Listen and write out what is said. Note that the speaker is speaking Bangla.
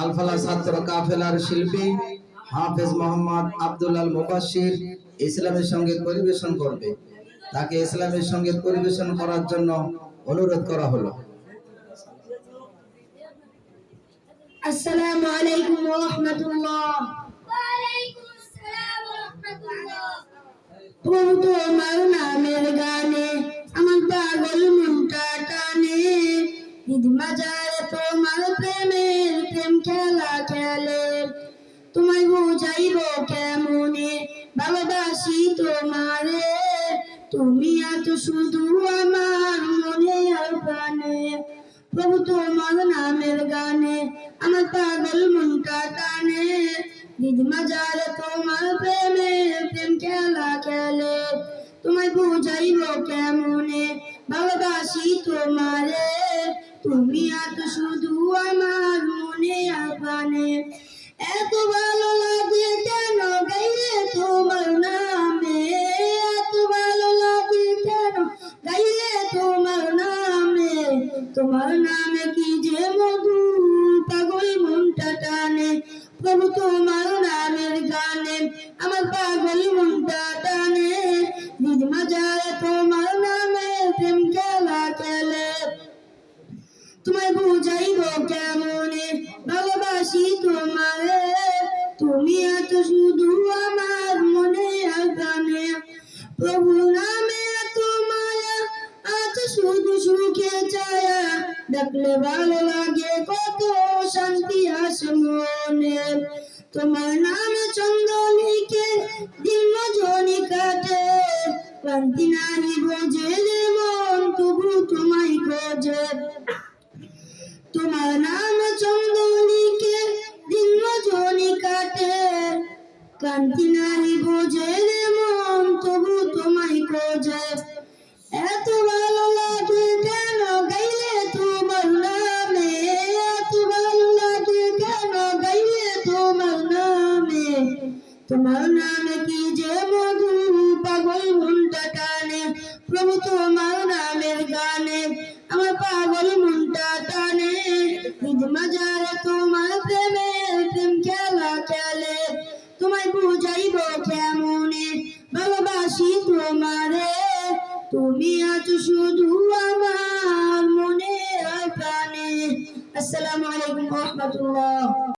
আলফালা ছাত্র কাফেলার শিল্পী হাফেজ মোহাম্মদ আব্দুল্লাল মুবাশির ইসলামের সংগীত পরিবেশন করবে। তাকে ইসলামের সংগীত পরিবেশন করার জন্য অনুরোধ করা হলো। আসসালামু আলাইকুম ওয়া রাহমাতুল্লাহ। ওয়ালাইকুম আসসালাম ওয়া রাহমাতুল্লাহ প্রভু তোমার নামের গানে আমার পাগল মনটা টানে। ঈদ মাজারে তোমার প্রেমের প্রেম খেলা খেলে। তোমায় বুঝাইব কেমনে? ভালোবাসি তোমারে। তুমি এত শুধু আমার মনে আর প্রভু তোমার নামের গানে আমার পাগল নিজ মাজারে তোমার প্রেমে প্রেম খেলা খেলে। তোমায় বুঝাইব কেমনে? ভালোবাসি তোমারে। তুমি এত শুধু আমার মনে আর এত ভালো লাগে কেন গাইলে তোমার নামে? এত ভালো লাগে কেন গাইলে তোমার নামে? তোমার নামে কি যে মধু? পাগল মনটা টানে। প্রভু তোমার নামের গানে আমার পাগল মনটা টানে। নিজ মাজারে তোমায় বুঝাইব কেমনে? ভালোবাসি তোমারে তুমি এত শুধু আমার মনে প্রাণে। প্রভু নামে এত মায়া, আজ শুধু সুখে ছায়া। দেখলে ভালো লাগে কত শান্তি আসে মনে। তোমার নাম চন্দনিকে দিন রজনী কাটে। ক্লান্তি নাহি কান্তি নাহি বোঝে রে মন তবু তোমায় খোঁজে এত ভালো লাগে কেন গাইলে তোমার নামে? এত ভালো লাগে কেন গাইলে তোমার নামে? তোমার নামে কি যে মধু পাগল মনটা ভালোবাসি তোমারে। তুমি আছো শুধু আমার মনে প্রাণে। আসসালামু আলাইকুম রাহমাতুল্লাহ।